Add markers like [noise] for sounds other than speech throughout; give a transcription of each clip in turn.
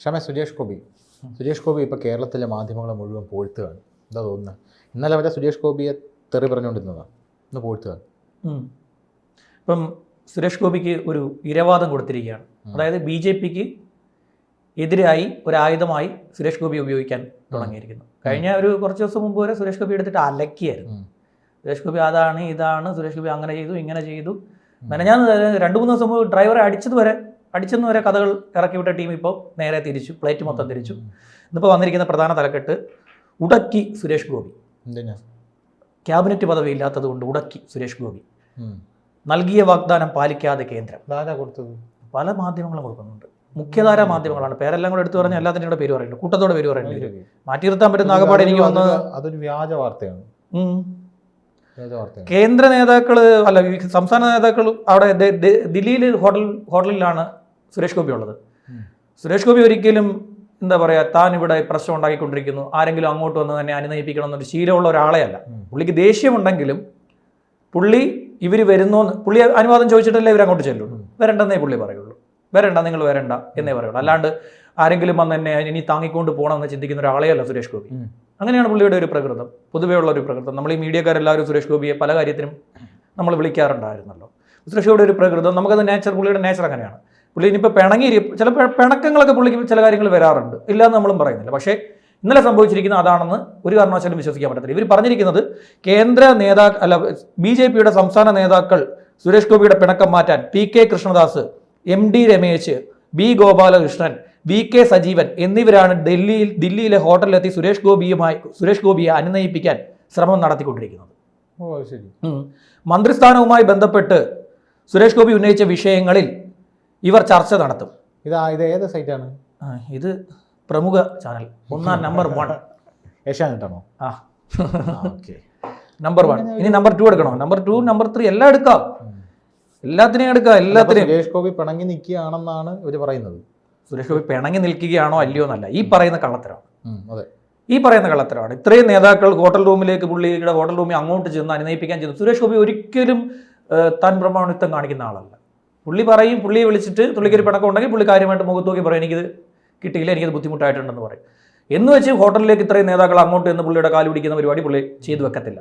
ക്ഷമ സുരേഷ് ഗോപി. സുരേഷ് ഗോപി ഇപ്പോൾ കേരളത്തിലെ മാധ്യമങ്ങളെ മുഴുവൻ പോഴ്ത്തുകയാണ്. എന്താ തോന്നുന്നത് ഇന്നലെ വരെ സുരേഷ് ഗോപിയെ തെറി പറഞ്ഞുകൊണ്ടിരുന്നതാണ് ഇന്ന് പോഴ്ത്തുകയാണ്. ഇപ്പം സുരേഷ് ഗോപിക്ക് ഒരു ഇരവാദം കൊടുത്തിരിക്കുകയാണ്. അതായത് ബി ജെ പിക്ക് എതിരായി ഒരു ആയുധമായി സുരേഷ് ഗോപി ഉപയോഗിക്കാൻ തുടങ്ങിയിരിക്കുന്നു. കഴിഞ്ഞ ഒരു കുറച്ച് ദിവസം മുമ്പ് വരെ സുരേഷ് ഗോപി എടുത്തിട്ട് അലക്കിയായിരുന്നു. സുരേഷ് ഗോപി അതാണ് ഇതാണ് സുരേഷ് ഗോപി അങ്ങനെ ചെയ്തു ഇങ്ങനെ ചെയ്തു. ഞാൻ രണ്ട് മൂന്ന് ദിവസം മുമ്പ് ഡ്രൈവറെ അടിച്ചത് വരെ അടിച്ചെന്ന് വരെ കഥകൾ ഇറക്കി വിട്ട ടീം ഇപ്പോൾ നേരെ തിരിച്ചു പ്ലേറ്റ് മൊത്തം തിരിച്ചു. ഇന്നിപ്പോൾ വന്നിരിക്കുന്ന പ്രധാന തലക്കെട്ട് ഉടക്കി സുരേഷ് ഗോപി. ക്യാബിനറ്റ് പദവി ഇല്ലാത്തത് കൊണ്ട് ഉടക്കി സുരേഷ് ഗോപി. നൽകിയ വാഗ്ദാനം പാലിക്കാതെ കേന്ദ്രം. കൊടുത്തത്? പല മാധ്യമങ്ങളും കൊടുക്കുന്നുണ്ട്. മുഖ്യധാര മാധ്യമങ്ങളാണ്. പേരെല്ലാം കൂടെ എടുത്തു പറഞ്ഞാൽ എല്ലാത്തിന്റെ കൂടെ പേര് പറയുന്നുണ്ട്. കൂട്ടത്തോടെ പേര് പറയുന്നുണ്ട്. മാറ്റി നിർത്താൻ പറ്റുന്ന ആകപ്പാടെ എനിക്ക് വന്ന് അതൊരു- വ്യാജ വാർത്തയാണ്. കേന്ദ്ര നേതാക്കൾ അല്ല സംസ്ഥാന നേതാക്കൾ അവിടെ ദില്ലിയിൽ ഹോട്ടൽ ഹോട്ടലിലാണ് സുരേഷ് ഗോപി ഉള്ളത്. സുരേഷ് ഗോപി ഒരിക്കലും എന്താ പറയുക താൻ ഇവിടെ പ്രശ്നം ഉണ്ടാക്കിക്കൊണ്ടിരിക്കുന്നു. ആരെങ്കിലും അങ്ങോട്ട് വന്ന് തന്നെ അനുനയിപ്പിക്കണം എന്നൊരു ശീലമുള്ള ഒരാളെ അല്ല. പുള്ളിക്ക് ദേഷ്യമുണ്ടെങ്കിലും പുള്ളി ഇവർ വരുന്നു പുള്ളി അനുവാദം ചോദിച്ചിട്ടല്ലേ ഇവർ അങ്ങോട്ട് ചെല്ലുള്ളൂ. വരണ്ടെന്നേ പുള്ളി പറയുള്ളൂ. വരണ്ട നിങ്ങൾ വരണ്ട എന്നേ പറയുള്ളൂ. അല്ലാണ്ട് ആരെങ്കിലും വന്ന് എന്നെ ഇനി താങ്ങിക്കൊണ്ട് പോകണമെന്ന് ചിന്തിക്കുന്ന ഒരാളേ അല്ല സുരേഷ് ഗോപി. അങ്ങനെയാണ് പുള്ളിയുടെ ഒരു പ്രകൃതം. പൊതുവേ ഉള്ള ഒരു പ്രകൃതം. നമ്മൾ ഈ മീഡിയക്കാരെല്ലാവരും സുരേഷ് ഗോപിയെ പല കാര്യത്തിനും നമ്മൾ വിളിക്കാറുണ്ടായിരുന്നല്ലോ. സുരേഷ് ഗോപിയുടെ ഒരു പ്രകൃതം നമുക്കത് നേച്ചർ പുള്ളിയുടെ നേച്ചർ അങ്ങനെയാണ്. പുള്ളി ഇനിയിപ്പോൾ പിണങ്ങി ചില പിണക്കങ്ങളൊക്കെ പുള്ളിക്ക് ചില കാര്യങ്ങൾ വരാറുണ്ട്. ഇല്ലാന്ന് നമ്മളും പറയുന്നില്ല. പക്ഷേ ഇന്നലെ സംഭവിച്ചിരിക്കുന്ന അതാണെന്ന് ഒരു കാരണവശാലും വിശ്വസിക്കാൻ പറ്റത്തില്ല. ഇവർ പറഞ്ഞിരിക്കുന്നത് കേന്ദ്ര നേതാ അല്ല ബി ജെ പിയുടെ സംസ്ഥാന നേതാക്കൾ സുരേഷ് ഗോപിയുടെ പിണക്കം മാറ്റാൻ P K Krishnadas M D Ramesh B Gopalakrishnan V K Sajeevan എന്നിവരാണ് ഡൽഹിയിൽ ദില്ലിയിലെ ഹോട്ടലിലെത്തി സുരേഷ് ഗോപിയുമായി സുരേഷ് ഗോപിയെ അനുനയിപ്പിക്കാൻ ശ്രമം നടത്തിക്കൊണ്ടിരിക്കുന്നത്. മന്ത്രിസ്ഥാനവുമായി ബന്ധപ്പെട്ട് സുരേഷ് ഗോപി ഉന്നയിച്ച വിഷയങ്ങളിൽ ഇവർ ചർച്ച നടത്തും. ഇതാ ഇത് ഏത് സൈറ്റാണ്? ആ, ഇത് പ്രമുഖ ചാനൽ. ഒന്നാം [laughs] നമ്പർ വൺ. ഏഷ്യാനെറ്റാണോ ആ. ഓക്കെ. Number one. ഇനി നമ്പർ ടു എടുക്കണോ? നമ്പർ ടു നമ്പർ ത്രീ എല്ലാം എടുക്കാം. എല്ലാത്തിനെയും എടുക്കാം എല്ലാത്തിനെയും. സുരേഷ് ഗോപി പിണങ്ങി നിൽക്കുകയാണെന്നാണ് ഇവർ പറയുന്നത്. സുരേഷ് ഗോപി പിണങ്ങി നിൽക്കുകയാണോ അല്ലയോ എന്നല്ല. ഈ പറയുന്ന കള്ളത്തരം ഉം, അതെ. ഈ പറയുന്ന കള്ളത്തരമാണ്. ഇത്രയും നേതാക്കൾ ഹോട്ടൽ റൂമിലേക്ക് പുള്ളിയുടെ ഹോട്ടൽ റൂമിൽ അങ്ങോട്ട് ചെന്ന് അനുനയിപ്പിക്കാൻ ചെന്നു. സുരേഷ് ഗോപി ഒരിക്കലും ഏഹ്, താൻ പ്രമാണിത്വം കാണിക്കുന്ന ആളല്ല. പുള്ളി പറയും പുള്ളിയെ വിളിച്ചിട്ട് പുള്ളിക്ക് ഒരു പിണക്കം ഉണ്ടെങ്കിൽ പുള്ളി കാര്യമായിട്ട് മുഖത്ത് നോക്കി പറയും എനിക്കിത് കിട്ടിയില്ല എനിക്കത് ബുദ്ധിമുട്ടായിട്ടുണ്ടെന്ന് പറയും. എന്ന് വെച്ച് ഹോട്ടലിലേക്ക് ഇത്രയും നേതാക്കൾ അങ്ങോട്ട് എന്ന് പുള്ളിയുടെ കാൽ പിടിക്കുന്ന പരിപാടി പുള്ളി ചെയ്തു വെക്കത്തില്ല.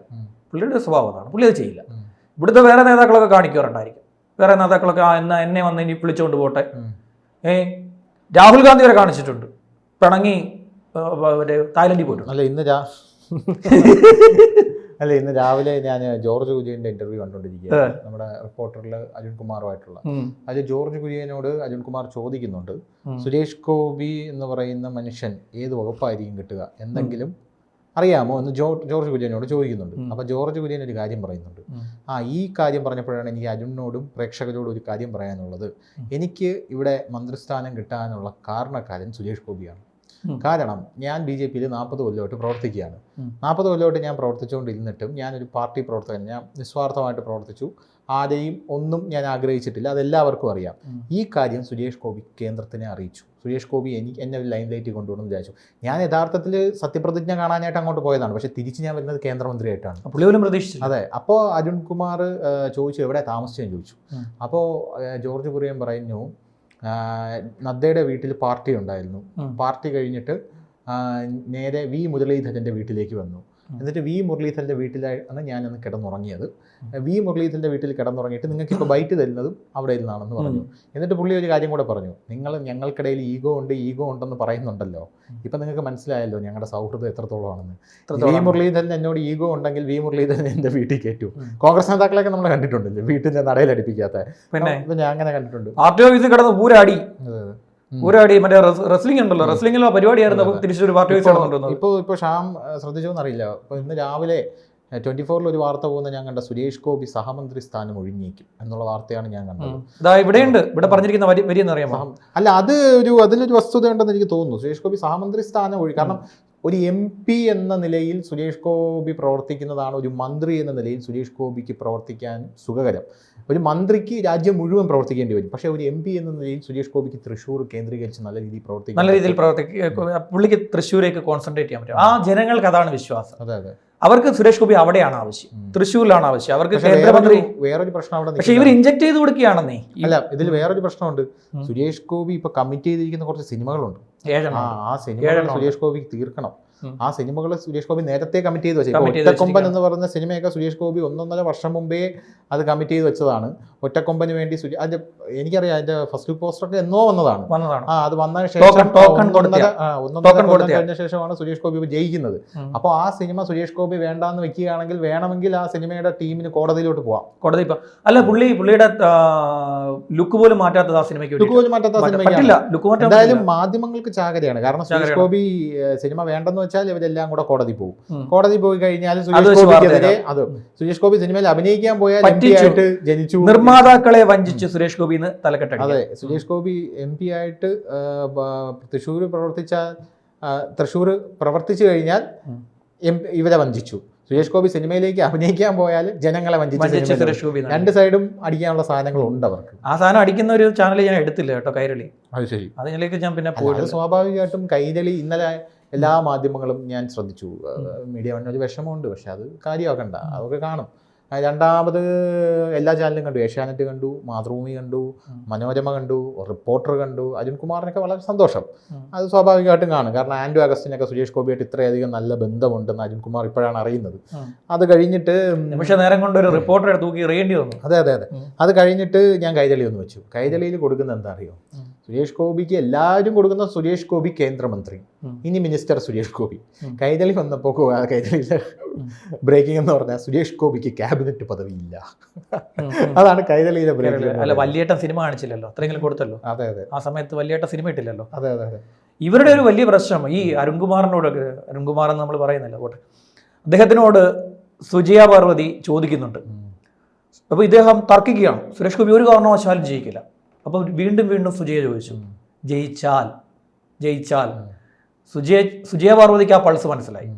പുള്ളിയുടെ സ്വഭാവം അതാണ്. പുള്ളി അത് ചെയ്യില്ല. ഇവിടുത്തെ വേറെ നേതാക്കളൊക്കെ കാണിക്കാറുണ്ടായിരിക്കും വേറെ നേതാക്കളൊക്കെ ആ എന്നാ എന്നെ വന്ന് ഇനി വിളിച്ചുകൊണ്ട് പോട്ടെ. ഏ രാഹുൽ ഗാന്ധി വരെ കാണിച്ചിട്ടുണ്ട്. പിണങ്ങി മറ്റേ തായ്ലൻഡിൽ പോയിട്ടുണ്ട് അല്ല ഇന്ന് രാ [laughs] അല്ല ഇന്ന് രാവിലെ ഞാൻ ജോർജ് കുര്യന്റെ ഇന്റർവ്യൂ കണ്ടുകൊണ്ടിരിക്കുകയാണ് നമ്മുടെ റിപ്പോർട്ടറിൽ അരുൺ കുമാറുമായിട്ടുള്ള. അത് ജോർജ് കുര്യനോട് അരുൺ കുമാർ ചോദിക്കുന്നുണ്ട്. സുരേഷ് ഗോപി എന്ന് പറയുന്ന മനുഷ്യൻ ഏത് വകുപ്പായിരിക്കും കിട്ടുക? എന്തെങ്കിലും അറിയാമോ എന്ന് ജോർജ് കുര്യനോട് ചോദിക്കുന്നുണ്ട്. അപ്പൊ അപ്പോൾ ജോർജ് കുര്യൻ ഒരു കാര്യം പറയുന്നുണ്ട്. ആ ഈ കാര്യം പറഞ്ഞപ്പോഴാണ് എനിക്ക് അരുണിനോടും പ്രേക്ഷകരോടും ഒരു കാര്യം പറയാനുള്ളത്. എനിക്ക് ഇവിടെ മന്ത്രിസ്ഥാനം കിട്ടാനുള്ള കാരണക്കാരൻ സുരേഷ് ഗോപിയാണ്. കാരണം ഞാൻ ബി ജെ പിയിൽ നാൽപ്പത് കൊല്ലമായിട്ട് പ്രവർത്തിക്കുകയാണ്. നാൽപ്പത് കൊല്ലമായിട്ട് ഞാൻ പ്രവർത്തിച്ചുകൊണ്ടിരുന്നിട്ടും ഞാനൊരു പാർട്ടി പ്രവർത്തകൻ ഞാൻ നിസ്വാർത്ഥമായിട്ട് പ്രവർത്തിച്ചു. ആരെയും ഒന്നും ഞാൻ ആഗ്രഹിച്ചിട്ടില്ല അതെല്ലാവർക്കും അറിയാം. ഈ കാര്യം സുരേഷ് ഗോപി കേന്ദ്രത്തിനെ അറിയിച്ചു. സുരേഷ് ഗോപി എനിക്ക് എന്നെ ഒരു ലൈൻ ലൈറ്റ് കൊണ്ടുവന്നു വിചാരിച്ചു. ഞാൻ യഥാർത്ഥത്തിൽ സത്യപ്രതിജ്ഞ കാണാനായിട്ട് അങ്ങോട്ട് പോയതാണ്. പക്ഷേ തിരിച്ച് ഞാൻ വരുന്നത് കേന്ദ്രമന്ത്രിയായിട്ടാണ്. പുള്ളി പോലും പ്രതീക്ഷിച്ചില്ല. അതെ അപ്പോൾ അരുൺകുമാർ ചോദിച്ചു എവിടെ താമസിച്ചെന്ന് ചോദിച്ചു. അപ്പോൾ ജോർജ് കുര്യൻ പറയുന്നു നദ്ദയുടെ വീട്ടിൽ പാർട്ടി ഉണ്ടായിരുന്നു പാർട്ടി കഴിഞ്ഞിട്ട് നേരെ വി മുരളീധരന്റെ വീട്ടിലേക്ക് വന്നു. എന്നിട്ട് വി മുരളീധരന്റെ വീട്ടിലാണ് ഞാനന്ന് കിടന്നുറങ്ങിയത്. വി മുരളീധരന്റെ വീട്ടിൽ കിടന്നുറങ്ങിയിട്ട് നിങ്ങൾക്ക് ഇപ്പോൾ ബൈറ്റ് തരുന്നതും അവിടെ ഇരുന്നാണെന്ന് പറഞ്ഞു. എന്നിട്ട് പുള്ളി ഒരു കാര്യം കൂടെ പറഞ്ഞു. നിങ്ങൾ ഞങ്ങൾക്കിടയിൽ ഈഗോ ഉണ്ട് ഈഗോ ഉണ്ടെന്ന് പറയുന്നുണ്ടല്ലോ. ഇപ്പം നിങ്ങൾക്ക് മനസ്സിലായല്ലോ ഞങ്ങളുടെ സൗഹൃദം എത്രത്തോളമാണെന്ന്. വി മുരളീധരൻ എന്നോട് ഈഗോ ഉണ്ടെങ്കിൽ വി മുരളീധരൻ എന്റെ വീട്ടിൽ കയറ്റു. കോൺഗ്രസ് നേതാക്കളൊക്കെ നമ്മൾ കണ്ടിട്ടുണ്ടല്ലോ വീട്ടിന്റെ നടയിലടിപ്പിക്കാത്ത പിന്നെ? ഞാൻ അങ്ങനെ കണ്ടിട്ടുണ്ട്. പാർട്ടി ഓഫീസിൽ കിടന്ന് പൂരാടി ഉം. മറ്റേ റെസ്ലിംഗ് ഉണ്ടല്ലോ. റെസ്ലിംഗിലോ പരിപാടിയായിരുന്നു അപ്പോൾ തിരിച്ചൊരു പാർട്ടി വൈസ് നടന്നിട്ടുണ്ട് ഇപ്പോൾ ഇപ്പോൾ ഷാം ശ്രദ്ധിച്ചോന്നറിയില്ല ഇപ്പോൾ ഇന്ന് രാവിലെ ട്വന്റി ഫോറിൽ ഒരു വാർത്ത പോകുന്ന ഞാൻ കണ്ട സുരേഷ് ഗോപി സഹമന്ത്രി സ്ഥാനം ഒഴിഞ്ഞേക്കും എന്നുള്ള വാർത്തയാണ് ഞാൻ കണ്ടത്. ഇതാ ഇവിടെയുണ്ട്. ഇവിടെ പറഞ്ഞിരിക്കുന്ന വരി വരി എന്ന് അറിയാമോ? അല്ല അത് ഒരു അതിലൊരു വസ്തുത ഉണ്ടെന്ന് എനിക്ക് തോന്നുന്നു. സുരേഷ് ഗോപി സഹമന്ത്രി സ്ഥാനം ഒഴി കാരണം ഒരു എം പി എന്ന നിലയിൽ സുരേഷ് ഗോപി പ്രവർത്തിക്കുന്നതാണ് ഒരു മന്ത്രി എന്ന നിലയിൽ സുരേഷ് ഗോപിക്ക് പ്രവർത്തിക്കാൻ സുഖകരം. ഒരു മന്ത്രിക്ക് രാജ്യം മുഴുവൻ പ്രവർത്തിക്കേണ്ടി വരും. പക്ഷേ ഒരു എം പി എന്ന നിലയിൽ സുരേഷ് ഗോപിക്ക് തൃശ്ശൂർ കേന്ദ്രീകരിച്ച് നല്ല രീതിയിൽ പ്രവർത്തിക്കും നല്ല രീതിയിൽ പ്രവർത്തിക്കുക പുള്ളിക്ക് തൃശ്ശൂരേക്ക് കോൺസെൻട്രേറ്റ് ചെയ്യാൻ പറ്റും. ആ ജനങ്ങൾക്ക് അതാണ് വിശ്വാസം. അതെ അതെ. അവർക്ക് സുരേഷ് ഗോപി അവിടെയാണ് ആവശ്യം. തൃശ്ശൂരിലാണ് ആവശ്യം. അവർക്ക് കേന്ദ്രമന്ത്രി വേറൊരു പ്രശ്നം അവിടെ പക്ഷേ ഇവർ ഇഞ്ചക്ട് ചെയ്ത് കൊടുക്കുകയാണെന്നേ. അല്ല ഇതിൽ വേറൊരു പ്രശ്നമുണ്ട്. സുരേഷ് ഗോപി ഇപ്പൊ കമ്മിറ്റ് ചെയ്തിരിക്കുന്ന കുറച്ച് സിനിമകളുണ്ട്. ഏഴെണ്ണം ആ സിനിമകൾ ഏഴെണ്ണം സുരേഷ് ഗോപിക്ക് തീർക്കണം ഉം. ആ സിനിമകൾ സുരേഷ് ഗോപി നേരത്തെ കമ്മിറ്റ് ചെയ്ത് വെച്ചു Commit ചെയ്ത് ഒറ്റക്കൊമ്പൻ എന്ന് പറയുന്ന സിനിമയൊക്കെ സുരേഷ് ഗോപി ഒന്നൊന്നര വർഷം മുമ്പേ അത് കമ്മിറ്റ് ചെയ്ത് വെച്ചതാണ്. ഒറ്റക്കൊമ്പന് വേണ്ടി അതിന്റെ എനിക്കറിയാം അതിന്റെ ഫസ്റ്റ് ലുക്ക് പോസ്റ്റർ ഒക്കെ എന്നോ വന്നതാണ്. ആ അത് വന്നതിന് ശേഷം ഒന്നൊന്നര കൊല്ലം കഴിഞ്ഞ ശേഷമാണ് സുരേഷ് ഗോപി ജയിക്കുന്നത്. അപ്പോൾ ആ സിനിമ സുരേഷ് ഗോപി വേണ്ടാന്ന് വെക്കുകയാണെങ്കിൽ വേണമെങ്കിൽ ആ സിനിമയുടെ ടീമിന് കോടതിയിലോട്ട് പോവാം. കോടതി അല്ല പുള്ളി പുള്ളിയുടെ ലുക്ക് പോലും മാറ്റാത്ത ആ സിനിമയ്ക്ക് ലുക്ക് പോലും മാറ്റാത്ത സിനിമ എന്തായാലും മാധ്യമങ്ങൾക്ക് ചാകരയാണ്. കാരണം സുരേഷ് ഗോപി സിനിമ വേണ്ടെന്ന് വെച്ചാൽ ഇവരെല്ലാം കൂടെ കോടതി പോകും. കോടതി പോയി കഴിഞ്ഞാൽ സുരേഷ് ഗോപിക്കെതിരെ അത് സുരേഷ് ഗോപി സിനിമയിൽ അഭിനയിക്കാൻ പോയാൽ ആയിട്ട് ജനിച്ചു നിർമ്മാതാക്കളെ വഞ്ചിച്ച് സുരേഷ് ഗോപി തലക്കെട്ടടി അതെ സുരേഷ് ഗോപി എം പി ആയിട്ട് തൃശ്ശൂർ പ്രവർത്തിച്ച തൃശ്ശൂർ പ്രവർത്തിച്ചു കഴിഞ്ഞാൽ എം ഇവരെ വഞ്ചിച്ചു. സുരേഷ് ഗോപി സിനിമയിലേക്ക് അഭിനയിക്കാൻ പോയാൽ ജനങ്ങളെ വഞ്ചിച്ചു വഞ്ചിച്ച് സുരേഷ് ഗോപി രണ്ട് സൈഡും അടിക്കാനുള്ള സാധനങ്ങൾ ഉണ്ട് അവർക്ക്. ആ സാധനം അടിക്കുന്ന ഒരു ചാനൽ ഞാൻ എടുത്തില്ല കേട്ടോ കൈരളി. അത് ശരി. അതിലേക്ക് ഞാൻ പിന്നെ പോയിട്ട് സ്വാഭാവികമായിട്ടും കൈരളി ഇന്നലെ എല്ലാ മാധ്യമങ്ങളും ഞാൻ ശ്രദ്ധിച്ചു. മീഡിയ വന്നൊരു വിഷമമുണ്ട്. പക്ഷെ അത് കാര്യമാക്കണ്ട. അതൊക്കെ കാണും. രണ്ടാമത് എല്ലാ ചാനലും കണ്ടു. ഏഷ്യാനെറ്റ് കണ്ടു മാതൃഭൂമി കണ്ടു മനോരമ കണ്ടു റിപ്പോർട്ടർ കണ്ടു അരുൺ കുമാറിനൊക്കെ വളരെ സന്തോഷം. അത് സ്വാഭാവികമായിട്ടും കാണും. കാരണം ആൻഡു അഗസ്റ്റിനൊക്കെ സുരേഷ് ഗോപിയായിട്ട് ഇത്രയധികം നല്ല ബന്ധമുണ്ടെന്ന് അരുൺ കുമാർ ഇപ്പോഴാണ് അറിയുന്നത്. അത് കഴിഞ്ഞിട്ട് നിമിഷ നേരം കൊണ്ട് ഒരു റിപ്പോർട്ടർ തൂക്കി എറിയേണ്ടി വന്നു. അതെ അതെ അതെ. അത് കഴിഞ്ഞിട്ട് ഞാൻ കൈതളി ഒന്ന് വെച്ചു. കൈതളിയിൽ കൊടുക്കുന്ന എന്താ അറിയോ? സുരേഷ് ഗോപിക്ക് എല്ലാവരും കൊടുക്കുന്ന സുരേഷ് ഗോപി കേന്ദ്രമന്ത്രി. ഇനി മിനിസ്റ്റർ സുരേഷ് ഗോപി. കൈതളി വന്നപ്പോൾ കൈരളിയിലെ ബ്രേക്കിംഗ് എന്ന് പറഞ്ഞാൽ സുരേഷ് ഗോപിക്ക് ക്യാബിനറ്റ് പദവിയില്ല. അതാണ് കൈരളിയിലെ ബ്രേക്കിംഗ് അല്ല വല്യേട്ടൻ സിനിമ കാണിച്ചില്ലല്ലോ? അത്രയെങ്കിലും കൊടുത്തല്ലോ? അതെ അതെ. ആ സമയത്ത് വല്യേട്ടൻ സിനിമ ഇട്ടില്ലല്ലോ? അതെ അതെ അതെ. ഇവരുടെ ഒരു വലിയ പ്രശ്നം ഈ അരുൺകുമാറിനോടൊക്കെ അരുൺകുമാർ എന്ന് നമ്മൾ പറയുന്നില്ല പോട്ടെ. അദ്ദേഹത്തിനോട് സുജയ പാർവതി ചോദിക്കുന്നുണ്ട്. അപ്പോൾ ഇദ്ദേഹം തർക്കിക്കുകയാണ്. സുരേഷ് ഗോപി ഒരു കാരണവശാലും ജയിക്കില്ല. അപ്പോൾ വീണ്ടും വീണ്ടും സുജയ ചോദിച്ചു. ജയിച്ചാൽ ജയിച്ചാൽ. സുജയ സുജയ പാർവതിക്ക് ആ പൾസ് മനസ്സിലായി.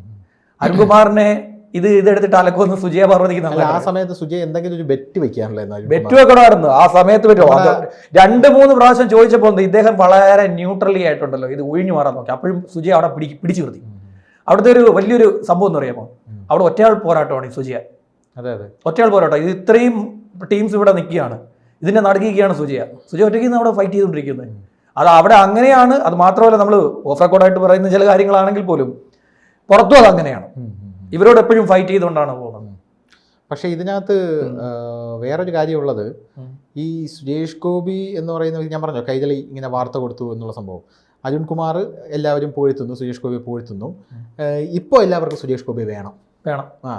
അരുൺകുമാറിനെ ഇത് ഇതെടുത്തിട്ട് അലക്കുമെന്ന് സുജയ നല്ല ആ സമയത്ത് സുജയ എന്തെങ്കിലും ഒരു ബെറ്റ് വെക്കാണല്ലോ ബെറ്റ് വെക്കണമായിരുന്നു. ആ സമയത്ത് പറ്റുമോ? രണ്ട് മൂന്ന് പ്രാവശ്യം ചോദിച്ചപ്പോൾ ഇദ്ദേഹം വളരെ ന്യൂട്രലി ആയിട്ടുണ്ടല്ലോ. ഇത് ഒഴിഞ്ഞു മാറാൻ നോക്കി. അപ്പോഴും സുജയ അവിടെ പിടി പിടിച്ചു നിർത്തി. അവിടുത്തെ ഒരു വലിയൊരു സംഭവം എന്ന് പറയുമ്പോൾ അവിടെ ഒറ്റയാൾ പോരാട്ടമാണ് ഈ സുജയ. അതെ അതെ. ഒറ്റയാൾ പോരാട്ടം. ഇത് ഇത്രയും ടീംസ് ഇവിടെ നിൽക്കുകയാണ്. ഇതിനെ നടക്കുകയാണ് സുജയ. സുജയ ഒറ്റയ്ക്ക് നിന്ന് അവിടെ ഫൈറ്റ് ചെയ്തുകൊണ്ടിരിക്കുന്നത്. അത് അവിടെ അങ്ങനെയാണ്. അത് മാത്രമല്ല നമ്മൾ ഓഫ് റെക്കോർഡായിട്ട് പറയുന്ന ചില കാര്യങ്ങളാണെങ്കിൽ പോലും പുറത്തും അത് അങ്ങനെയാണ്. ഇവരോട് എപ്പോഴും ഫൈറ്റ് ചെയ്തുകൊണ്ടാണ് പോകുന്നത്. പക്ഷേ ഇതിനകത്ത് വേറൊരു കാര്യമുള്ളത് ഈ സുരേഷ് ഗോപി എന്ന് പറയുന്ന ഞാൻ പറഞ്ഞു കൈതളി ഇങ്ങനെ വാർത്ത കൊടുത്തു എന്നുള്ള സംഭവം. അരുൺ കുമാർ എല്ലാവരും പോഴ്ത്തുന്നു സുരേഷ് ഗോപി പോഴ്ത്തുന്നു. ഇപ്പോൾ എല്ലാവർക്കും സുരേഷ് ഗോപി വേണം. വേണം. ആ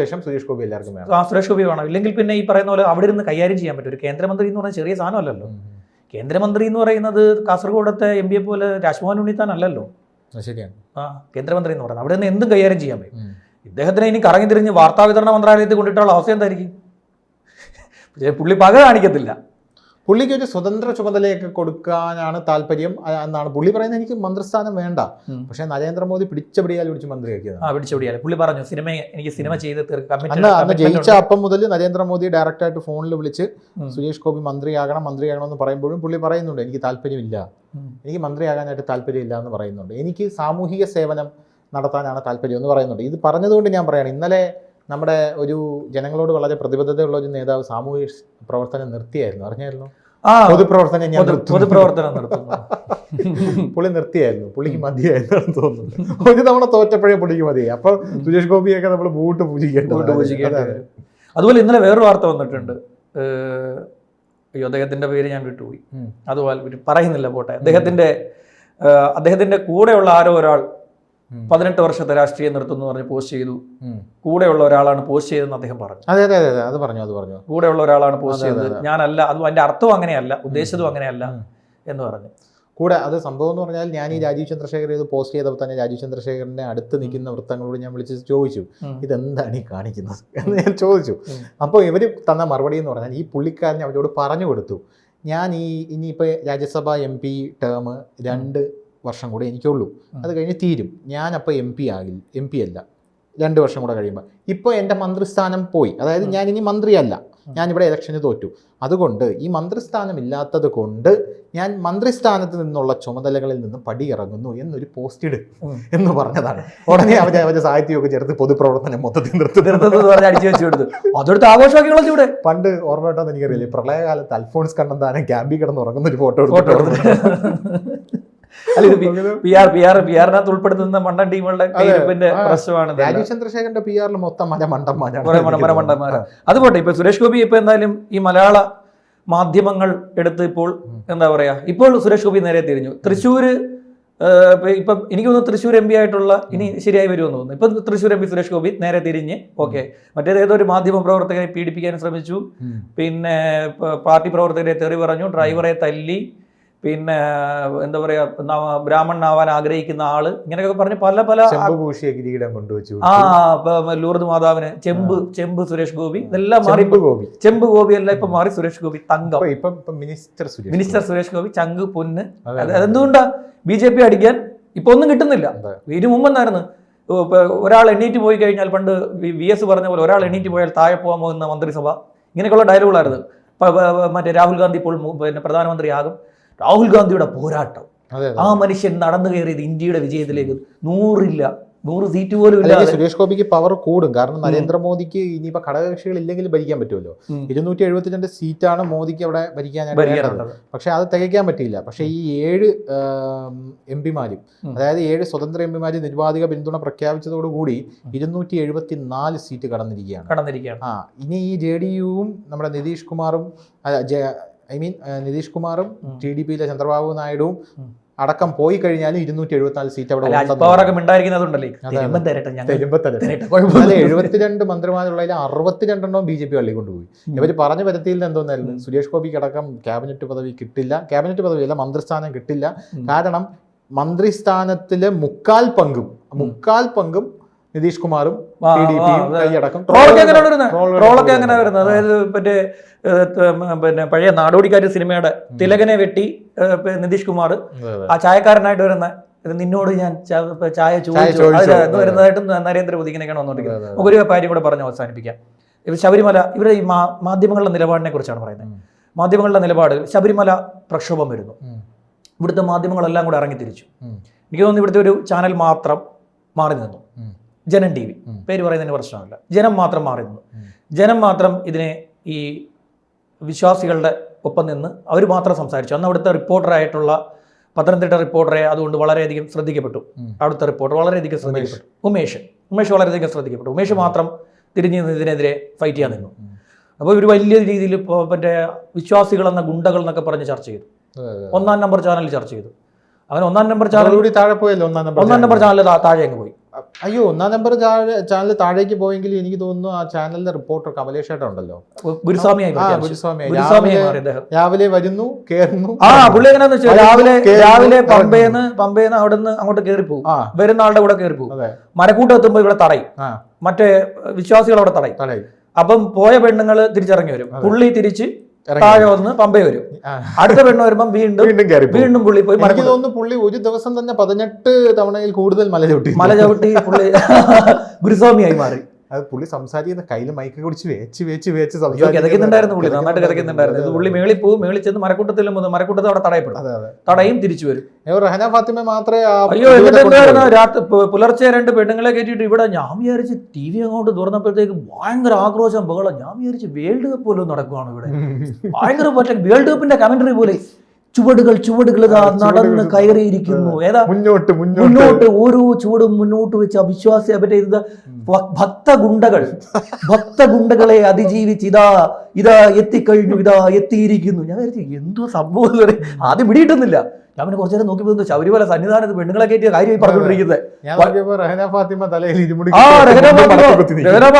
ശേഷം സുരേഷ് ഗോപി എല്ലാവർക്കും വേണം. ആ സുരേഷ് ഗോപി വേണം. ഇല്ലെങ്കിൽ പിന്നെ ഈ പറയുന്ന പോലെ അവിടെ ഇരുന്ന് കൈകാര്യം ചെയ്യാൻ പറ്റും. ഒരു കേന്ദ്രമന്ത്രി എന്ന് പറഞ്ഞാൽ ചെറിയ സാധനമല്ലല്ലോ. കേന്ദ്രമന്ത്രി എന്ന് പറയുന്നത് കാസർഗോഡത്തെ എം പിയെ പോലെ രാജ്മോഹൻ ഉണ്ണിത്താൻ അല്ലല്ലോ. ശരിയാണ്. ആ കേന്ദ്രമന്ത്രി എന്ന് പറയുന്നത്. അവിടെ നിന്ന് എന്തും കൈകാര്യം ചെയ്യാൻ പറ്റും. ഇദ്ദേഹത്തിന് ഇനി കറങ്ങി തിരിഞ്ഞ് വാർത്താ വിതരണ മന്ത്രാലയത്തിൽ കൊണ്ടിട്ടുള്ള അവസ്ഥ എന്തായിരിക്കും? പുള്ളി പക കാണിക്കത്തില്ല. പുള്ളിക്ക് ഒരു സ്വതന്ത്ര ചുമതലയൊക്കെ കൊടുക്കാനാണ് താല്പര്യം എന്നാണ് പുള്ളി പറയുന്നത്. എനിക്ക് മന്ത്രിസ്ഥാനം വേണ്ട. പക്ഷെ നരേന്ദ്രമോദി പിടിച്ചപിടിയാൽ പിടിച്ച് മന്ത്രി ആ പിടിച്ചുപിടിയാൽ. പുള്ളി പറഞ്ഞു സിനിമ എനിക്ക് സിനിമ ചെയ്ത് അന്ന് ജയിച്ച അപ്പം മുതൽ നരേന്ദ്രമോദി ഡയറക്റ്റായിട്ട് ഫോണിൽ വിളിച്ച് സുരേഷ് ഗോപി മന്ത്രിയാകണം മന്ത്രിയാകണം എന്ന് പറയുമ്പോഴും പുള്ളി പറയുന്നുണ്ട് എനിക്ക് താല്പര്യമില്ല. എനിക്ക് മന്ത്രിയാകാനായിട്ട് താല്പര്യമില്ല എന്ന് പറയുന്നുണ്ട്. എനിക്ക് സാമൂഹിക സേവനം നടത്താനാണ് താല്പര്യം എന്ന് പറയുന്നുണ്ട്. ഇത് പറഞ്ഞതുകൊണ്ട് ഞാൻ പറയുകയാണ് ഇന്നലെ നമ്മുടെ ഒരു ജനങ്ങളോട് വളരെ പ്രതിബദ്ധതയുള്ള ഒരു നേതാവ് സാമൂഹിക പ്രവർത്തനം നിർത്തിയായിരുന്നു. അറിഞ്ഞായിരുന്നു? ആ പൊതുപ്രവർത്തനം ഞാൻ. പൊതുപ്രവർത്തനം നടത്തുന്നു [laughs] പുള്ളി നിർത്തിയായിരുന്നു. പുള്ളിക്ക് മതിയായിരുന്നു തോന്നുന്നു. ഒരു തവണ തോറ്റപ്പോഴേ പുള്ളിക്ക് മതിയായി. അപ്പൊ സുരേഷ് ഗോപിയൊക്കെ നമ്മൾ ബൂട്ട് പൂജിക്കേണ്ട അതുപോലെ ഇന്നലെ വേറൊരു വാർത്ത വന്നിട്ടുണ്ട്. അയ്യോ അദ്ദേഹത്തിന്റെ പേര് ഞാൻ വിട്ടുപോയി. അതുപോലെ പറയുന്നില്ല പോട്ടെ. അദ്ദേഹത്തിന്റെ അദ്ദേഹത്തിന്റെ കൂടെയുള്ള ആരോ ഒരാൾ. പതിനെട്ട് വർഷത്തെ രാഷ്ട്രീയം നിർത്തുന്നു പറഞ്ഞ് പോസ്റ്റ് ചെയ്തു. കൂടെയുള്ള ഒരാളാണ് പോസ്റ്റ് ചെയ്തതെന്ന് അദ്ദേഹം പറഞ്ഞു. അതെ അതെ അതെ അതെ പറഞ്ഞു അത് പറഞ്ഞു. കൂടെയുള്ള ഒരാളാണ് പോസ്റ്റ് ചെയ്തത്. ഞാനല്ല അതും അതിന്റെ അർത്ഥവും അങ്ങനെയല്ല ഉദ്ദേശിച്ചതും അങ്ങനെയല്ല എന്ന് പറഞ്ഞു. കൂടെ അത് സംഭവം എന്ന് പറഞ്ഞാൽ ഞാൻ ഈ രാജീവ് ചന്ദ്രശേഖർ ഇത് പോസ്റ്റ് ചെയ്തപ്പോൾ തന്നെ രാജീവ് ചന്ദ്രശേഖരന്റെ അടുത്ത് നിൽക്കുന്ന വൃത്തങ്ങളോട് ഞാൻ വിളിച്ച് ചോദിച്ചു. ഇതെന്താണ് ഈ കാണിക്കുന്നത്? എന്ന് ഞാൻ ചോദിച്ചു. അപ്പോൾ ഇവർ തന്ന മറുപടി എന്ന് പറഞ്ഞാൽ ഈ പുള്ളിക്കാരൻ അവരോട് പറഞ്ഞു കൊടുത്തു. ഞാൻ ഈ ഇനിയിപ്പോൾ രാജ്യസഭ എം പി ടേം രണ്ട് വർഷം കൂടെ എനിക്കുള്ളൂ. അത് കഴിഞ്ഞ് തീരും. ഞാനപ്പോൾ എം പി ആകില്ല എം പി അല്ല. രണ്ട് വർഷം കൂടെ കഴിയുമ്പോൾ ഇപ്പോൾ എന്റെ മന്ത്രിസ്ഥാനം പോയി. അതായത് ഞാൻ ഇനി മന്ത്രിയല്ല. ഞാനിവിടെ ഇവിടെ ഇലക്ഷന് തോറ്റു. അതുകൊണ്ട് ഈ മന്ത്രിസ്ഥാനം ഇല്ലാത്തത് കൊണ്ട് ഞാൻ മന്ത്രിസ്ഥാനത്ത് നിന്നുള്ള ചുമതലകളിൽ നിന്ന് പടിയിറങ്ങുന്നു എന്നൊരു പോസ്റ്റ് ഇട് എന്ന് പറഞ്ഞതാണ്. ഉടനെ അവരെ അവരുടെ സാഹിത്യമൊക്കെ ചേർത്ത് പൊതുപ്രവർത്തനം മൊത്തത്തിൽ നിർത്തി തീർത്തത് പറഞ്ഞ് അടിച്ചു വെച്ചു കൊടുത്തു. അതെടുത്ത് പണ്ട് ഓർമ്മ കേട്ടോ എനിക്കറിയില്ലേ. പ്രളയകാലത്ത് അൽഫോൺസ് കണ്ണന്താനം ക്യാമ്പിൽ കിടന്ന് ഉറങ്ങുന്ന ഒരു ഫോട്ടോ ഫോട്ടോ അല്ല ഇത് P R P R P ആറിനകത്ത് ഉൾപ്പെടുത്തുന്ന മണ്ടൻ ടീമുകളുടെ കയ്യിരിപ്പിന്റെ പ്രശ്നമാണ്. രാജീവ് ചന്ദ്രശേഖരന്റെ പി ആറിൽ മൊത്തം മറ്റേ മണ്ടന്മാരാണ്. കുറെ മണ്ടന്മാരെ മണ്ടന്മാരാ. അത് പോട്ടെ ഇപ്പൊ സുരേഷ് ഗോപി ഇപ്പൊ എന്തായാലും ഈ മലയാള മാധ്യമങ്ങൾ എടുത്ത് ഇപ്പോൾ എന്താ പറയാ ഇപ്പോൾ സുരേഷ് ഗോപി നേരെ തിരിഞ്ഞു. തൃശ്ശൂര് ഇപ്പൊ എനിക്ക് തോന്നുന്നു തൃശ്ശൂർ എം പി ആയിട്ടുള്ള ഇനി ശരിയായി വരുമെന്ന് തോന്നുന്നു. ഇപ്പൊ തൃശ്ശൂർ എം പി സുരേഷ് ഗോപി നേരെ തിരിഞ്ഞ് ഓക്കെ. മറ്റേത് ഏതോ ഒരു മാധ്യമ പ്രവർത്തകരെ പീഡിപ്പിക്കാൻ ശ്രമിച്ചു. പിന്നെ പാർട്ടി പ്രവർത്തകരെ തെറി പറഞ്ഞു ഡ്രൈവറെ തല്ലി പിന്നെ എന്താ പറയാ ബ്രാഹ്മണൻ ആവാൻ ആഗ്രഹിക്കുന്ന ആൾ ഇങ്ങനെയൊക്കെ പറഞ്ഞ് പല പല കിരീടം കൊണ്ടുവച്ചു ആ ലൂർദ് മാതാവിന് ചെമ്പ് ചെമ്പ് സുരേഷ് ഗോപി ഇതെല്ലാം മാറി ഗോപി. ചെമ്പ് ഗോപി എല്ലാം ഇപ്പൊ മാറി സുരേഷ് ഗോപി തങ്കം. മിനിസ്റ്റർ സുരേഷ് മിനിസ്റ്റർ സുരേഷ് ഗോപി ചങ്ക് പൊന്ന്. അതെ, അത് അതെ. അതെന്തുകൊണ്ടാ ബി ജെ പി അടിക്കാൻ? ഇപ്പൊ ഒന്നും കിട്ടുന്നില്ല. ഇതിനു മുമ്പ് എന്തായിരുന്നു ഒരാൾ എണ്ണീറ്റ് പോയി കഴിഞ്ഞാൽ പണ്ട് വി എസ് പറഞ്ഞ പോലെ ഒരാൾ എണ്ണീറ്റ് പോയാൽ താഴെ പോകാൻ പോകുന്ന മന്ത്രിസഭ. ഇങ്ങനെയൊക്കെയുള്ള ഡയലോഗുകളായിരുന്നു മറ്റേ രാഹുൽ ഗാന്ധി ഇപ്പോൾ പിന്നെ പ്രധാനമന്ത്രിയാകും. രാഹുൽ ഗാന്ധിയുടെ പോരാട്ടം. ആ മനുഷ്യൻ നടന്നു കയറിയത് ഇന്ത്യയുടെ വിജയത്തിലേക്ക്. നൂറില്ല. നൂറ് സീറ്റ് പോലും ഇല്ല സുരേഷ് ഗോപിക്ക് പവർ കൂടും. കാരണം നരേന്ദ്രമോദിക്ക് ഇനിയിപ്പോ ഘടകകക്ഷികൾ ഇല്ലെങ്കിൽ ഭരിക്കാൻ പറ്റുമല്ലോ. ഇരുന്നൂറ്റി എഴുപത്തിരണ്ട് സീറ്റാണ് മോദിക്ക് അവിടെ ഭരിക്കാൻ പക്ഷെ അത് തികയ്ക്കാൻ പറ്റിയില്ല. പക്ഷെ ഈ ഏഴ് എം പിമാരും അതായത് ഏഴ് സ്വതന്ത്ര എം പിമാരും നിരുപാധിക പിന്തുണ പ്രഖ്യാപിച്ചതോടുകൂടി ഇരുന്നൂറ്റി എഴുപത്തി നാല് സീറ്റ് കടന്നിരിക്കുകയാണ്. കടന്നിരിക്കുകയാണ്. ആ ഇനി ഈ ജെ ഡി യുവും നമ്മുടെ നിതീഷ് കുമാറും ഐ മീൻ നിതീഷ് കുമാറും. ടി ഡി പിയിലെ ചന്ദ്രബാബു നായിഡുവും. അടക്കം പോയി കഴിഞ്ഞാലും ഇരുന്നൂറ്റി എഴുപത്തിനാല് സീറ്റ് അവിടെ അല്ല, എഴുപത്തിരണ്ട് മന്ത്രിമാരുള്ളതിൽ അറുപത്തിരണ്ടെണ്ണം ബി ജെ പി വള്ളി കൊണ്ടുപോയി. ഇവർ പറഞ്ഞ പരത്തിയിൽ എന്തോന്നായിരുന്നു? സുരേഷ് ഗോപിക്ക് അടക്കം ക്യാബിനറ്റ് പദവി കിട്ടില്ല. ക്യാബിനറ്റ് പദവിയല്ല മന്ത്രിസ്ഥാനം കിട്ടില്ല. കാരണം മന്ത്രിസ്ഥാനത്തിലെ മുക്കാൽ പങ്കും മുക്കാൽ പങ്കും നിതീഷ് കുമാറും. കൈയടക്കം ട്രോളൊക്കെ എങ്ങനെ വരുന്നത് ട്രോളൊക്കെ എങ്ങനെ വരുന്നത്. വരുന്നത് അതായത് മറ്റേ പിന്നെ പഴയ നാടോടിക്കാരി സിനിമയുടെ തിലകനെ വെട്ടി നിതീഷ് കുമാർ. ആ ചായക്കാരനായിട്ട് വരുന്ന നിന്നോട് ഞാൻ ചായ ചോദിച്ചു. അത് വരുന്നതായിട്ടും നരേന്ദ്രമോദി ഇങ്ങനെയൊക്കെയാണ് വന്നുകൊണ്ടിരിക്കുന്നത് അതെ. നമുക്കൊരു കാര്യം കൂടെ പറഞ്ഞ് അവസാനിപ്പിക്കാം ഇപ്പൊ ശബരിമല ഇവരുടെ ഈ മാധ്യമങ്ങളുടെ നിലപാടിനെ കുറിച്ചാണ് പറയുന്നത് മാധ്യമങ്ങളുടെ നിലപാട് ശബരിമല പ്രക്ഷോഭം വരുന്നു. ഇവിടുത്തെ മാധ്യമങ്ങളെല്ലാം കൂടെ ഇറങ്ങി തിരിച്ചു എനിക്ക് തോന്നുന്നു ഇവിടുത്തെ ഒരു ചാനൽ മാത്രം മാറി നിന്നു. ജനം ടി വി. പേര് പറയുന്നതിന് പ്രശ്നമല്ല. ജനം മാത്രം മാറുന്നു നിന്നു ജനം മാത്രം ഇതിനെ ഈ വിശ്വാസികളുടെ ഒപ്പം നിന്ന് അവർ മാത്രം സംസാരിച്ചു. അന്ന് അവിടുത്തെ റിപ്പോർട്ടറായിട്ടുള്ള പത്തനംതിട്ട റിപ്പോർട്ടറെ അതുകൊണ്ട് വളരെയധികം ശ്രദ്ധിക്കപ്പെട്ടു. അവിടുത്തെ റിപ്പോർട്ടർ വളരെയധികം ശ്രദ്ധിക്കപ്പെട്ടു. ഉമേഷ്. ഉമേഷ് വളരെയധികം ശ്രദ്ധിക്കപ്പെട്ടു. ഉമേഷ് മാത്രം തിരിഞ്ഞു നിന്ന് ഇതിനെതിരെ ഫൈറ്റ് ചെയ്യാൻ നിന്നു. അപ്പോൾ ഇവർ വലിയ രീതിയിൽ ഇപ്പോൾ മറ്റേ വിശ്വാസികൾ എന്ന ഗുണ്ടകൾ എന്നൊക്കെ പറഞ്ഞ് ചർച്ച ചെയ്തു. ഒന്നാം നമ്പർ ചാനൽ ചർച്ച ചെയ്തു. അങ്ങനെ ഒന്നാം നമ്പർ ചാനൽ കൂടി താഴെ പോയല്ലോ ഒന്നാം നമ്പർ ഒന്നാം നമ്പർ ചാനൽ താഴെ അങ്ങ് പോയി. അയ്യോ ഒന്നാം നമ്പർ ചാനൽ താഴേക്ക് പോയെങ്കിൽ എനിക്ക് തോന്നുന്നു ആ ചാനലിന്റെ റിപ്പോർട്ടർ കമലേഷ് ഏട്ടൻ ഉണ്ടല്ലോ. ഗുരുസ്വാമി രാവിലെ വരുന്നു കേറുന്നു. ആ പുള്ളി എങ്ങനെയാന്ന് വെച്ചാൽ വരുന്നു, രാവിലെ രാവിലെ പമ്പേന്ന് പമ്പേന്ന് അവിടെ നിന്ന് അങ്ങോട്ട് കേറി പോകും വരുന്ന ആളുടെ കൂടെ കയറി പോകും മരക്കൂട്ടം എത്തുമ്പോൾ ഇവിടെ തടയും. മറ്റേ വിശ്വാസികൾ അവിടെ തടയും. അപ്പം പോയ പെണ്ണുങ്ങൾ തിരിച്ചിറങ്ങി വരും. പുള്ളി തിരിച്ച്. താഴെ വന്ന് പമ്പേ വരും. അടുത്ത പെണ്ണ് വരുമ്പം വീണ്ടും വീണ്ടും. വീണ്ടും പുള്ളി പോയി എനിക്ക് തോന്നുന്നു പുള്ളി ഒരു ദിവസം തന്നെ പതിനെട്ട് തവണയിൽ കൂടുതൽ മല ചവിട്ടി മല ചവിട്ടി പുള്ളി [laughs] ഗുരുസ്വാമിയായി മാറി. അത് പുള്ളി സംസാരിക്കുന്ന കയ്യിൽ മൈക്ക് കുടിച്ച് വേച്ച് വേച്ച് വേച്ച് അയ്യോ കിതയ്ക്കുന്നുണ്ടായിരുന്നു പുള്ളി. നന്നായിട്ട് ഇത് പുള്ളി മേളിൽ പോകും മേളിൽ ചെന്ന് മരക്കൂട്ടത്തിൽ മരക്കൂട്ടത്തിൽ അവിടെ തടയപ്പെടും. തടയും തിരിച്ചു വരും. റഹന ഫാത്തിമ മാത്രമേ അയ്യോ എന്നിട്ട് എന്തായിരുന്നു രാത്രി പുലർച്ചെ രണ്ട് പെണ്ണുങ്ങളെ കയറ്റിയിട്ട് ഇവിടെ ഞാൻ വിചാരിച്ച് ടി വി അങ്ങോട്ട് തുറന്നപ്പോഴത്തേക്ക് ഭയങ്കര ആക്രോശം ബഹളം. ഞാൻ വിചാരിച്ച് വേൾഡ് കപ്പ് പോലും നടക്കുവാണ് ഇവിടെ. [laughs] ഭയങ്കര പറ്റ വേൾഡ് കപ്പിന്റെ കമന്ററി പോലെ ചുവടുകൾ ചുവടുകൾ ആ, നടന്ന് കയറിയിരിക്കുന്നു. ഏതാ? മുന്നോട്ട് മുന്നോട്ട്. ഓരോ ചുവടും മുന്നോട്ട് വെച്ച് അവിശ്വാസി അവരുടെ ഇത് ഭക്തഗുണ്ടകൾ ഭക്തഗുണ്ടകളെ അതിജീവിച്ച് ഇതാ ഇതാ എത്തിക്കഴിഞ്ഞു ഇതാ എത്തിയിരിക്കുന്നു. ഞാൻ വിചാരിച്ചു എന്തോ സംഭവം. ആദ്യം പിടിയിട്ടുന്നില്ല ഞാൻ പിന്നെ കുറച്ചു നേരം നോക്കിയപ്പോൾ ശബരിമല സന്നിധാനത്ത് പെണ്ണുങ്ങളെ കയറ്റിയ കാര്യമായി പറഞ്ഞുകൊണ്ടിരിക്കുന്നത്. നോക്കിയപ്പോ റഹന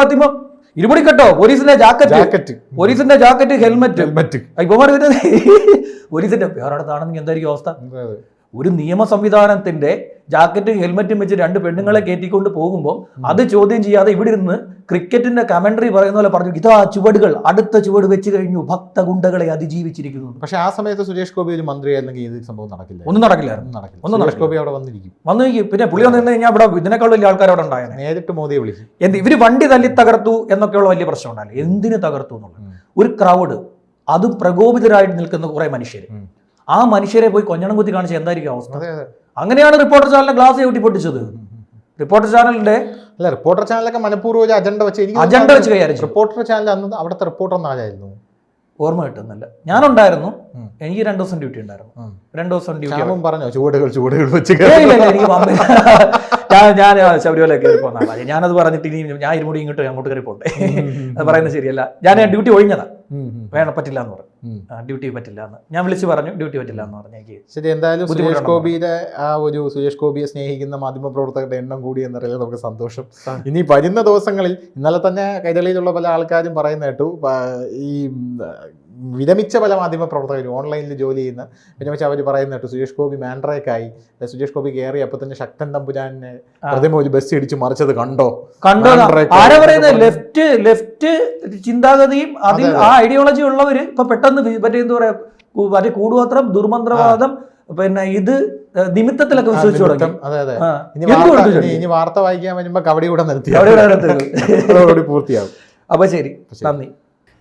ഫാത്തിമ. തലയിൽ കേട്ടോ ആ രഹന ഫാത്തിമ മടക്കി കുത്തി നിൽക്കുന്നു. രഹന ഫാത്തിമ ഇരുമുടി കെട്ടോ പോലീസിന്റെ ജാക്കറ്റ്. ജാക്കറ്റ്. പോലീസിന്റെ ജാക്കറ്റ് ഹെൽമെറ്റ്. ഹെൽമെറ്റ്. ഇപ്പമാർ പോലീസിന്റെ വേറെടുത്താണെങ്കിൽ എന്തായിരിക്കും അവസ്ഥ. ഒരു നിയമ സംവിധാനത്തിന്റെ ജാക്കറ്റും ഹെൽമെറ്റും വെച്ച് രണ്ട് പെണ്ണുങ്ങളെ കയറ്റിക്കൊണ്ട് പോകുമ്പോൾ അത് ചോദ്യം ചെയ്യാതെ ഇവിടെ ഇരുന്ന് ക്രിക്കറ്റിന്റെ കമന്ററി പറയുന്ന പോലെ പറഞ്ഞു ഇതാ ചുവടുകൾ അടുത്ത ചുവട് വെച്ച് കഴിഞ്ഞു ഭക്തഗുണ്ടകളെ അതിജീവിച്ചിരിക്കുന്നു. പക്ഷേ ആ സമയത്ത് സുരേഷ് ഗോപി ഒരു മന്ത്രിയായിരുന്നെങ്കിൽ ഇത് സംഭവം നടക്കില്ല. ഒന്നും നടക്കില്ലായിരുന്നു നടക്കില്ല. ഒന്നും സുരേഷ് ഗോപി അവിടെ വന്നിരിക്കും. വന്നു കഴിഞ്ഞ് പിന്നെ പുള്ളി വന്നു കഴിഞ്ഞാൽ ഇവിടെ ഇതിനേക്കാൾ വലിയ ആൾക്കാർ അവിടെ ഉണ്ടായത് നേരിട്ട് മോദിയെ വിളിച്ചു. എന്ത് ഇവർ വണ്ടി തല്ലി തകർത്തു എന്നൊക്കെയുള്ള വലിയ പ്രശ്നം ഉണ്ടായില്ല. എന്തിന് തകർത്തു എന്നുള്ളത്? ഒരു ക്രൗഡ് അതും പ്രകോപിതരായിട്ട് നിൽക്കുന്ന കുറെ മനുഷ്യർ ആ മനുഷ്യരെ പോയി കൊഞ്ഞണം കുത്തി കാണിച്ച എന്തായിരിക്കും അവസ്ഥ? അങ്ങനെയാണ് റിപ്പോർട്ടർ ചാനലിന്റെ ഗ്ലാസ് ചവിട്ടി പൊട്ടിച്ചത് റിപ്പോർട്ടർ ചാനലിന്റെ അല്ല റിപ്പോർട്ടർ ചാനലൊക്കെ മനഃപൂർവം ഒരു അജണ്ട വെച്ച് എനിക്ക് അജണ്ട വെച്ച് കൈകാര്യം റിപ്പോർട്ടർ ചാനൽ അന്ന് അവിടുത്തെ റിപ്പോർട്ടർ നാലായിരുന്നു ഓർമ്മ കിട്ടുന്നില്ല. ഞാനുണ്ടായിരുന്നു. എനിക്ക് രണ്ടു ദിവസം ഡ്യൂട്ടി ഉണ്ടായിരുന്നു. രണ്ട് ദിവസം ഡ്യൂട്ടി പറഞ്ഞോ ചുവടുകൾ ചുവടുകൾ വെച്ച് ഞാൻ ഞാൻ ശബരിമല കയറി പോകുന്ന ആളാ ഞാനത് പറഞ്ഞിട്ട് ഇനി ഞാൻ ഇരുമുടി ഇങ്ങോട്ട് അങ്ങോട്ട് കയറി പോട്ടെ അത് പറയുന്നത് ശരിയല്ല. ഞാൻ ഡ്യൂട്ടി ഒഴിഞ്ഞതാ. വേണം പറ്റില്ല എന്ന് പറഞ്ഞു. ഡ്യൂട്ടി പറ്റില്ല എന്ന്. ഞാൻ വിളിച്ച് പറഞ്ഞു ഡ്യൂട്ടി പറ്റില്ല എന്ന് പറഞ്ഞു. എനിക്ക് ശരി എന്തായാലും സുരേഷ് ഗോപിയുടെ ആ ഒരു സുരേഷ് ഗോപിയെ സ്നേഹിക്കുന്ന മാധ്യമ പ്രവർത്തകരുടെ എണ്ണം കൂടി എന്നറിയാൻ നമുക്ക് സന്തോഷം. ഇനി വരുന്ന ദിവസങ്ങളിൽ ഇന്നലെ തന്നെ കൈരളിയിലുള്ള പല ആൾക്കാരും പറയുന്ന കേട്ടു ഈ വിരമിച്ച പല മാധ്യമ പ്രവർത്തകരും ഓൺലൈനിൽ ജോലി ചെയ്യുന്ന വിരമിച്ച അവർ പറയുന്ന കേട്ടു സുരേഷ് ഗോപി മാൻഡ്രേക്കായി. സുരേഷ് ഗോപി കയറി അപ്പൊ തന്നെ ശക്തൻ തമ്പുരാനെ. പ്രതിമ ഒരു ബസ് ഇടിച്ച് മറിച്ചത് കണ്ടോ? കണ്ടോ? ആരാ പറയുന്നത് ലെഫ്റ്റ് ലെഫ്റ്റ് ചിന്താഗതിയും അതിൽ ആ ഐഡിയോളജി ഉള്ളവര് ഇപ്പൊ പെട്ടെന്ന് മറ്റേ എന്താ പറയാ മറ്റേ കൂടുപാത്രം ദുർമന്ത്രവാദം പിന്നെ ഇത് നിമിത്തത്തിലൊക്കെ വിശ്വസിച്ചു തുടങ്ങി. അതെ അതെ. ഇനി വാർത്ത വായിക്കാൻ വരുമ്പോ കബഡി കൂടെ നിർത്തി. പൂർത്തിയാകും. പൂർത്തിയാവും. അപ്പൊ ശരി. നന്ദി.